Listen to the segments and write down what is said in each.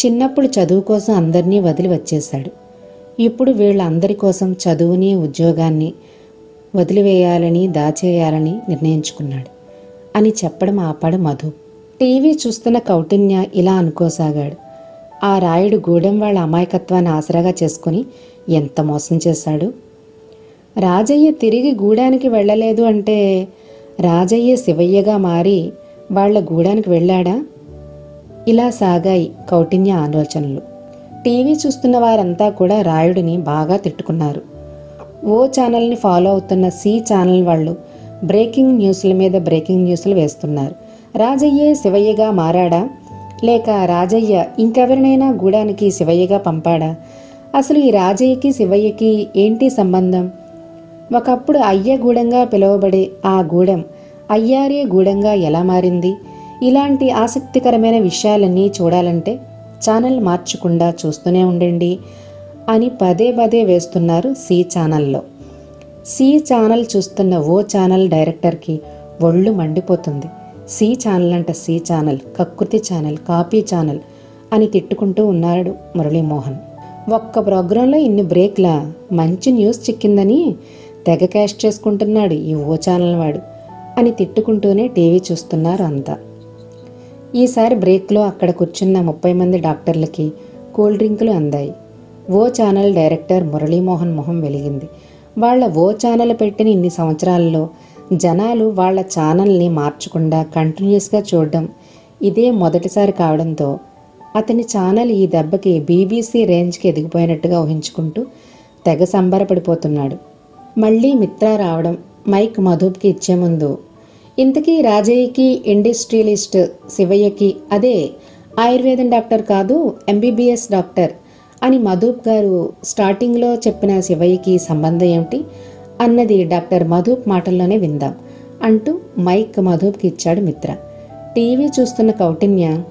చిన్నప్పుడు చదువు కోసం అందరినీ వదిలి వచ్చేశాడు. ఇప్పుడు వీళ్ళందరి కోసం చదువుని ఉద్యోగాన్ని వదిలివేయాలని దాచేయాలని నిర్ణయించుకున్నాడు అని చెప్పడం ఆపాడు మధు. టీవీ చూస్తున్న కౌటిన్య ఇలా అనుకోసాగాడు. ఆ రాయుడు గూడెం వాళ్ళ అమాయకత్వాన్ని ఆసరాగా చేసుకుని ఎంత మోసం చేశాడు? రాజయ్య తిరిగి గూడానికి వెళ్ళలేదు అంటే రాజయ్య శివయ్యగా మారి వాళ్ళ గూడానికి వెళ్ళాడా? ఇలా సాగాయి కౌటిన్య ఆలోచనలు. టీవీ చూస్తున్న వారంతా కూడా రాయుడిని బాగా తిట్టుకున్నారు. ఓ ఛానల్ని ఫాలో అవుతున్న సి ఛానల్ వాళ్ళు బ్రేకింగ్ న్యూస్ల మీద బ్రేకింగ్ న్యూస్లు వేస్తున్నారు. రాజయ్యే శివయ్యగా మారాడా? లేక రాజయ్య ఇంకెవరినైనా గూడానికి శివయ్యగా పంపాడా? అసలు ఈ రాజయ్యకి శివయ్యకి ఏంటి సంబంధం? ఒకప్పుడు అయ్య గూడెంగా పిలువబడే ఆ గూడెం అయ్యారే గూడంగా ఎలా మారింది? ఇలాంటి ఆసక్తికరమైన విషయాలన్నీ చూడాలంటే ఛానల్ మార్చకుండా చూస్తూనే ఉండండి అని పదే పదే వేస్తున్నారు సి ఛానల్లో. సి ఛానల్ చూస్తున్న ఓ ఛానల్ డైరెక్టర్కి ఒళ్ళు మండిపోతుంది. సి ఛానల్ అంట సి ఛానల్ కకృతి ఛానల్ కాపీ ఛానల్ అని తిట్టుకుంటూ ఉన్నాడు మురళీమోహన్. ఒక్క ప్రోగ్రాంలో ఇన్ని బ్రేక్లా మంచి న్యూస్ చిక్కిందని తెగ క్యాష్ చేసుకుంటున్నాడు ఈ ఓ ఛానల్ వాడు అని తిట్టుకుంటూనే టీవీ చూస్తున్నారు అంతా. ఈసారి బ్రేక్లో అక్కడ కూర్చున్న ముప్పై మంది డాక్టర్లకి కూల్ డ్రింకులు అందాయి. ఓ ఛానల్ డైరెక్టర్ మురళీమోహన్ మొహం వెలిగింది. వాళ్ళ ఓ ఛానల్ పెట్టిన ఇన్ని సంవత్సరాల్లో జనాలు వాళ్ళ ఛానల్ని మార్చకుండా కంటిన్యూస్గా చూడడం ఇదే మొదటిసారి కావడంతో అతని ఛానల్ ఈ దెబ్బకి బీబీసీ రేంజ్కి ఎదిగిపోయినట్టుగా ఊహించుకుంటూ తెగ సంబరపడిపోతున్నాడు. మళ్ళీ మిత్ర రావడం మైక్ మధుబ్కి ఇచ్చే ముందు ఇంతకీ రాజయ్యకి ఇండస్ట్రియలిస్ట్ శివయ్యకి అదే ఆయుర్వేదం డాక్టర్ కాదు ఎంబీబీఎస్ డాక్టర్ అని మధూప్ గారు స్టార్టింగ్లో చెప్పిన శివయ్యకి సంబంధం ఏమిటి అన్నది డాక్టర్ మధూప్ మాటల్లోనే విందాం అంటూ మైక్ మధూప్కి ఇచ్చాడు మిత్ర. టీవీ చూస్తున్న కౌటిన్య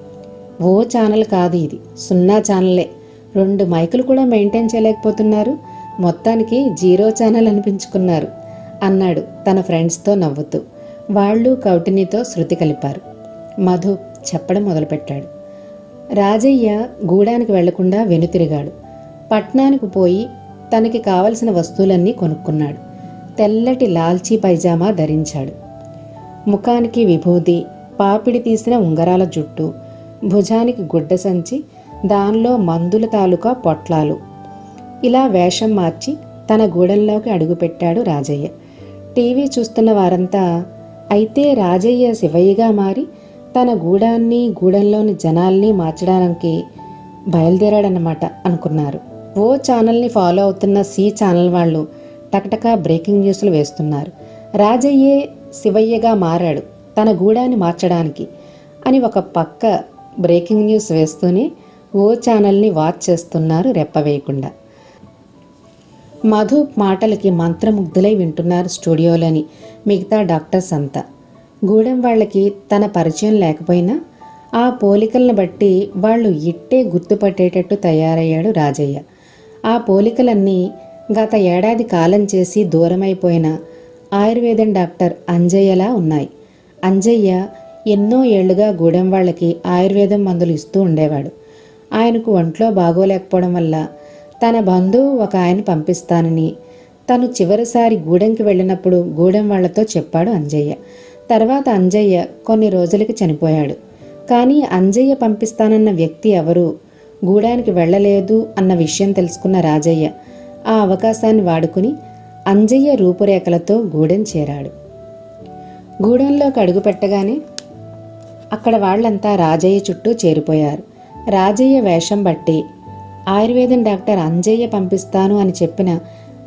ఓ ఛానల్ కాదు ఇది సున్నా ఛానలే. రెండు మైకులు కూడా మెయింటైన్ చేయలేకపోతున్నారు మొత్తానికి జీరో ఛానల్ అనిపించుకున్నారు అన్నాడు తన ఫ్రెండ్స్తో నవ్వుతూ. వాళ్ళు కౌటినితో శృతి కలిపారు. మధు చెప్పడం మొదలుపెట్టాడు. రాజయ్య గూడానికి వెళ్ళకుండా వెనుతిరిగాడు. పట్నానికి పోయి తనకి కావలసిన వస్తువులన్నీ కొనుక్కున్నాడు. తెల్లటి లాల్చీ పైజామా ధరించాడు. ముఖానికి విభూది పాపిడి తీసిన ఉంగరాల జుట్టు భుజానికి గుడ్డ సంచి దానిలో మందుల తాలూకా పొట్లాలు. ఇలా వేషం మార్చి తన గూడెంలోకి అడుగుపెట్టాడు రాజయ్య. టీవీ చూస్తున్న వారంతా అయితే రాజయ్య శివయ్యగా మారి తన గూడాన్ని గూడెంలోని జనాల్ని మార్చడానికి బయలుదేరాడనమాట అనుకున్నారు. ఓ ఛానల్ని ఫాలో అవుతున్న సి ఛానల్ వాళ్ళు టకటకా బ్రేకింగ్ న్యూస్లు వేస్తున్నారు. రాజయ్యే శివయ్యగా మారాడు తన గూడాన్ని మార్చడానికి అని ఒక పక్క బ్రేకింగ్ న్యూస్ వేస్తూనే ఓ ఛానల్ని వాచ్ చేస్తున్నారు రెప్పవేయకుండా. మధు మాటలకి మంత్రముగ్ధులై వింటున్నారు స్టూడియోలోని మిగతా డాక్టర్స్ అంతా. గూడెం వాళ్ళకి తన పరిచయం లేకపోయినా ఆ పోలికలను బట్టి వాళ్ళు ఇట్టే గుర్తుపట్టేటట్టు తయారయ్యాడు రాజయ్య. ఆ పోలికలన్నీ గత ఏడాది కాలం చేసి దూరమైపోయిన ఆయుర్వేదం డాక్టర్ అంజయ్యలా ఉన్నాయి. అంజయ్య ఎన్నో ఏళ్ళుగా గూడెం వాళ్ళకి ఆయుర్వేదం మందులు ఇస్తూ ఉండేవాడు. ఆయనకు ఒంట్లో బాగోలేకపోవడం వల్ల తన బంధువు ఒక ఆయన పంపిస్తానని. తను చివరిసారి గూడెంకి వెళ్ళినప్పుడు గూడెం వాళ్ళతో చెప్పాడు అంజయ్య. తర్వాత అంజయ్య కొన్ని రోజులకి చనిపోయాడు. కానీ అంజయ్య పంపిస్తానన్న వ్యక్తి ఎవరు? గూడానికి వెళ్ళలేదు అన్న విషయం తెలుసుకున్న రాజయ్య ఆ అవకాశాన్ని వాడుకుని అంజయ్య రూపురేఖలతో గూడెం చేరాడు. గూడెంలోకి అడుగుపెట్టగానే అక్కడ వాళ్ళంతా రాజయ్య చుట్టూ చేరిపోయారు. రాజయ్య వేషం బట్టి ఆయుర్వేదం డాక్టర్ అంజయ్య పంపిస్తాను అని చెప్పిన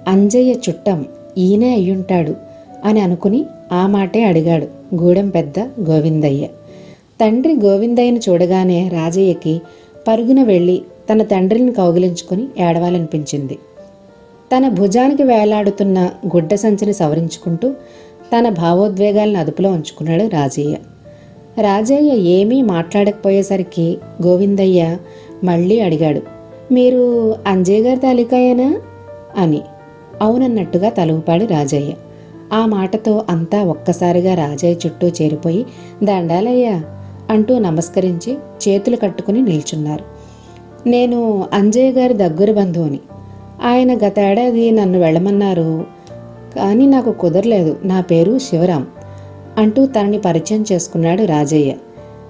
అంజయ్య చుట్టం ఈయనే అయ్యుంటాడు అని అనుకుని ఆ మాటే అడిగాడు గూడెం పెద్ద గోవిందయ్య. తండ్రి గోవిందయ్యను చూడగానే రాజయ్యకి పరుగున వెళ్ళి తన తండ్రిని కౌగిలించుకుని ఏడవాలనిపించింది. తన భుజానికి వేలాడుతున్న గుడ్డ సంచిని సవరించుకుంటూ తన భావోద్వేగాలను అదుపులో ఉంచుకున్నాడు రాజయ్య. రాజయ్య ఏమీ మాట్లాడకపోయేసరికి గోవిందయ్య మళ్ళీ అడిగాడు మీరు అంజయ్ గారి తాలూకాయేనా? అని. అవునన్నట్టుగా తలుగుపాడు రాజయ్య. ఆ మాటతో అంతా ఒక్కసారిగా రాజయ్య చుట్టూ చేరిపోయి దండాలయ్యా అంటూ నమస్కరించి చేతులు కట్టుకుని నిల్చున్నారు. నేను అంజయ్య గారి దగ్గర బంధువుని. ఆయన గత ఏడాది నన్ను వెళ్ళమన్నారు కానీ నాకు కుదరలేదు. నా పేరు శివరాం అంటూ తనని పరిచయం చేసుకున్నాడు రాజయ్య.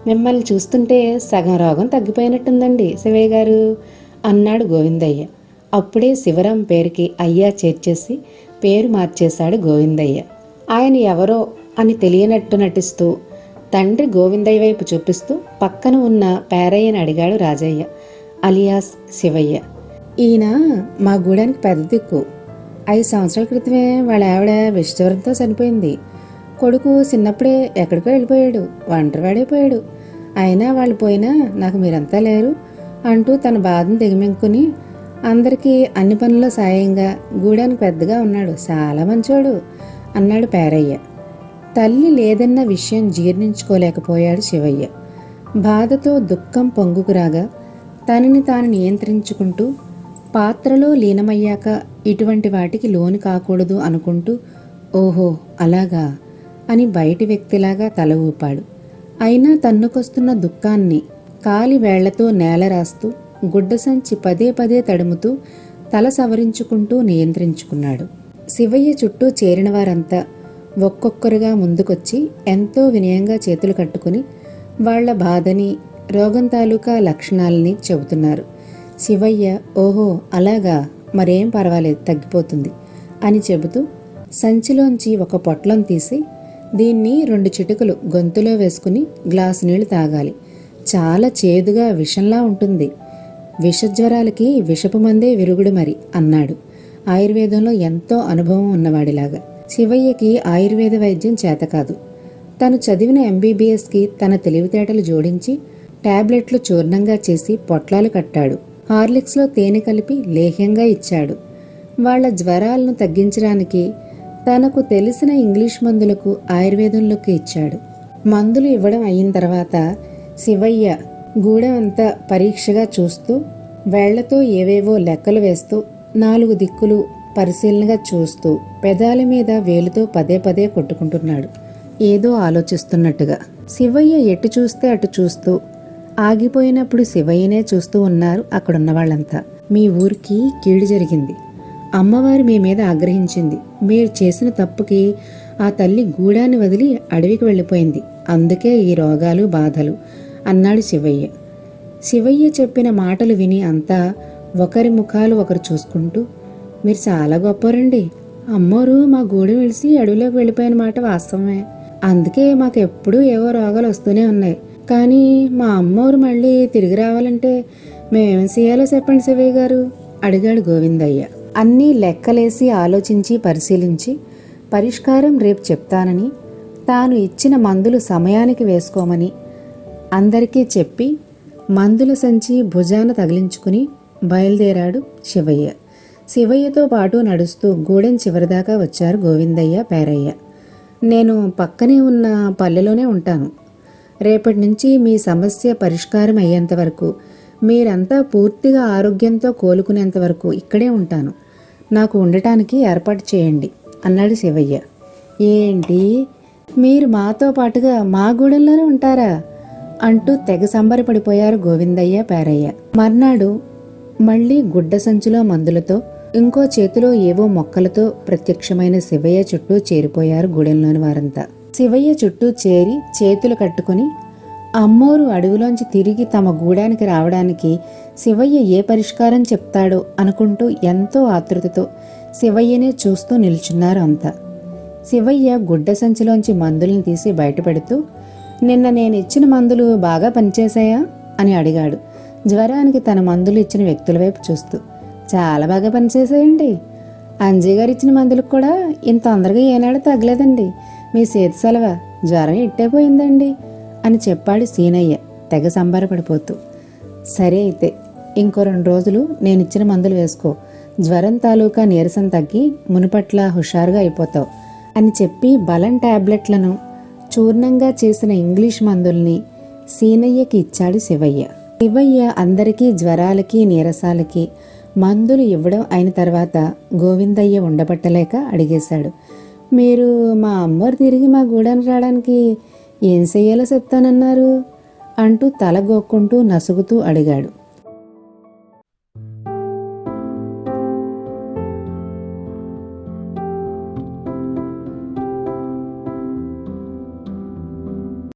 మిమ్మల్ని చూస్తుంటే సగం రోగం తగ్గిపోయినట్టుందండి శివయ్య గారు. అన్నాడు గోవిందయ్య. అప్పుడే శివరాం పేరుకి అయ్యా చేర్చేసి పేరు మార్చేశాడు గోవిందయ్య. ఆయన ఎవరో అని తెలియనట్టు నటిస్తూ తండ్రి గోవిందయ్య వైపు చూపిస్తూ పక్కన ఉన్న పేరయ్యని అడిగాడు రాజయ్య అలియాస్ శివయ్య. ఈయన మా గూడానికి పెద్ద దిక్కు. ఐదు సంవత్సరాల క్రితమే వాళ్ళ ఆవిడ విషజ్వరంతో చనిపోయింది. కొడుకు చిన్నప్పుడే ఎక్కడికో వెళ్ళిపోయాడు ఒంటరివాడైపోయాడు. అయినా వాళ్ళు పోయినా నాకు మీరంతా లేరు. అంటూ తన బాధను దిగమింగుకుని అందరికీ అన్ని పనుల్లో సాయంగా గూడానికి పెద్దగా ఉన్నాడు. చాలా మంచోడు అన్నాడు పేరయ్య. తల్లి లేదన్న విషయం జీర్ణించుకోలేకపోయాడు శివయ్య. బాధతో దుఃఖం పొంగుకురాగా తనని తాను నియంత్రించుకుంటూ పాత్రలో లీనమయ్యాక ఇటువంటి వాటికి లోను కాకూడదు అనుకుంటూ ఓహో అలాగా అని బయటి వ్యక్తిలాగా తల ఊపాడు. అయినా తన్నుకొస్తున్న దుఃఖాన్ని కాలి వేళ్ళతో నేల రాస్తూ గుడ్డ సంచి పదే పదే తడుముతూ తల సవరించుకుంటూ నియంత్రించుకున్నాడు. శివయ్య చుట్టూ చేరిన వారంతా ఒక్కొక్కరుగా ముందుకొచ్చి ఎంతో వినయంగా చేతులు కట్టుకుని వాళ్ళ బాధని రోగం తాలూకా లక్షణాలని చెబుతున్నారు. శివయ్య ఓహో అలాగా? మరేం పర్వాలేదు తగ్గిపోతుంది అని చెబుతూ సంచిలోంచి ఒక పొట్లం తీసి దీన్ని రెండు చిటుకలు గొంతులో వేసుకుని గ్లాసు నీళ్ళు తాగాలి. చాలా చేదుగా విషంలా ఉంటుంది. విషజ్వరాలకి విషపు మందే విరుగుడు మరి అన్నాడు. ఆయుర్వేదంలో ఎంతో అనుభవం ఉన్నవాడిలాగా. శివయ్యకి ఆయుర్వేద వైద్యం చేతకాదు తను చదివిన ఎంబీబీఎస్కి తన తెలివితేటలు జోడించి టాబ్లెట్లు చూర్ణంగా చేసి పొట్లాలు కట్టాడు. హార్లిక్స్లో తేనె కలిపి లేహ్యంగా ఇచ్చాడు. వాళ్ళ జ్వరాలను తగ్గించడానికి తనకు తెలిసిన ఇంగ్లీష్ మందులకు ఆయుర్వేదంలోకి ఇచ్చాడు. మందులు ఇవ్వడం అయిన తర్వాత శివయ్య గూడెమంతా పరీక్షగా చూస్తూ వేళ్ళతో ఏవేవో లెక్కలు వేస్తూ నాలుగు దిక్కులు పరిశీలనగా చూస్తూ పెదాల మీద వేలుతో పదే పదే కొట్టుకుంటున్నాడు. ఏదో ఆలోచిస్తున్నట్టుగా. శివయ్య ఎటు చూస్తే అటు చూస్తూ ఆగిపోయినప్పుడు శివయ్యనే చూస్తూ ఉన్నారు అక్కడున్న వాళ్ళంతా. మీ ఊరికి కీడు జరిగింది. అమ్మవారు మీ మీద ఆగ్రహించింది. మీరు చేసిన తప్పుకి ఆ తల్లి గూడాన్ని వదిలి అడవికి వెళ్ళిపోయింది. అందుకే ఈ రోగాలు బాధలు అన్నాడు శివయ్య. శివయ్య చెప్పిన మాటలు విని అంతా ఒకరి ముఖాలు ఒకరు చూసుకుంటూ మీరు చాలా గొప్పరండి అమ్మోరు మా గూడెం విడిసి అడవిలోకి వెళ్ళిపోయిన మాట వాస్తవమే. అందుకే మాకు ఎప్పుడూ ఏవో రోగాలు వస్తూనే ఉన్నాయి. కానీ మా అమ్మోరు మళ్ళీ తిరిగి రావాలంటే మేమేం చేయాలో చెప్పండి శివయ్య గారు అడిగాడు గోవిందయ్య. అన్నీ లెక్కలేసి ఆలోచించి పరిశీలించి పరిష్కారం రేపు చెప్తానని తాను ఇచ్చిన మందులు సమయానికి వేసుకోమని అందరికీ చెప్పి మందుల సంచి భుజాన తగిలించుకుని బయలుదేరాడు శివయ్య. శివయ్యతో పాటు నడుస్తూ గూడెం చివరిదాకా వచ్చారు గోవిందయ్య పేరయ్య. నేను పక్కనే ఉన్న పల్లెలోనే ఉంటాను. రేపటి నుంచి మీ సమస్య పరిష్కారం అయ్యేంత వరకు మీరంతా పూర్తిగా ఆరోగ్యంతో కోలుకునేంత వరకు ఇక్కడే ఉంటాను. నాకు ఉండటానికి ఏర్పాటు చేయండి అన్నాడు శివయ్య. ఏంటి? మీరు మాతో పాటుగా మా గూడెంలోనే ఉంటారా? అంటూ తెగ సంబరపడిపోయారు గోవిందయ్య పేరయ్య. మర్నాడు మళ్ళీ గుడ్డ సంచిలో మందులతో ఇంకో చేతిలో ఏవో మొక్కలతో ప్రత్యక్షమైన శివయ్య చుట్టూ చేరిపోయారు గూడెంలోని వారంతా. శివయ్య చుట్టూ చేరి చేతులు కట్టుకుని అమ్మోరు అడవిలోంచి తిరిగి తమ గూడానికి రావడానికి శివయ్య ఏ పరిష్కారం చెప్తాడో అనుకుంటూ ఎంతో ఆతృతతో శివయ్యనే చూస్తూ నిల్చున్నారు అంతా. శివయ్య గుడ్డ సంచిలోంచి మందులను తీసి బయటపెడుతూ నిన్న నేను ఇచ్చిన మందులు బాగా పనిచేశాయా? అని అడిగాడు. జ్వరానికి తన మందులు ఇచ్చిన వ్యక్తుల వైపు చూస్తూ. చాలా బాగా పనిచేశాయండి. అంజయ్ గారు ఇచ్చిన మందులకు కూడా ఇంత తొందరగా ఏనాడు తగ్గలేదండి. మీ చేతి సెలవ జ్వరం ఇట్టేపోయిందండి అని చెప్పాడు సీనయ్య తెగ సంబరపడిపోతూ. సరే అయితే ఇంకో రెండు రోజులు నేను ఇచ్చిన మందులు వేసుకో. జ్వరం తాలూకా నీరసం తగ్గి మునుపట్ల హుషారుగా అయిపోతావు అని చెప్పి బలం టాబ్లెట్లను చూర్ణంగా చేసిన ఇంగ్లీష్ మందుల్ని సీనయ్యకి ఇచ్చాడు శివయ్య. శివయ్య అందరికీ జ్వరాలకి నీరసాలకి మందులు ఇవ్వడం అయిన తర్వాత గోవిందయ్య ఉండబట్టలేక అడిగేశాడు. మీరు మా అమ్మవారు తిరిగి మా గూడని రావడానికి ఏం చెయ్యాలో చెప్తానన్నారు? అంటూ తల గోక్కుంటూ నసుగుతూ అడిగాడు.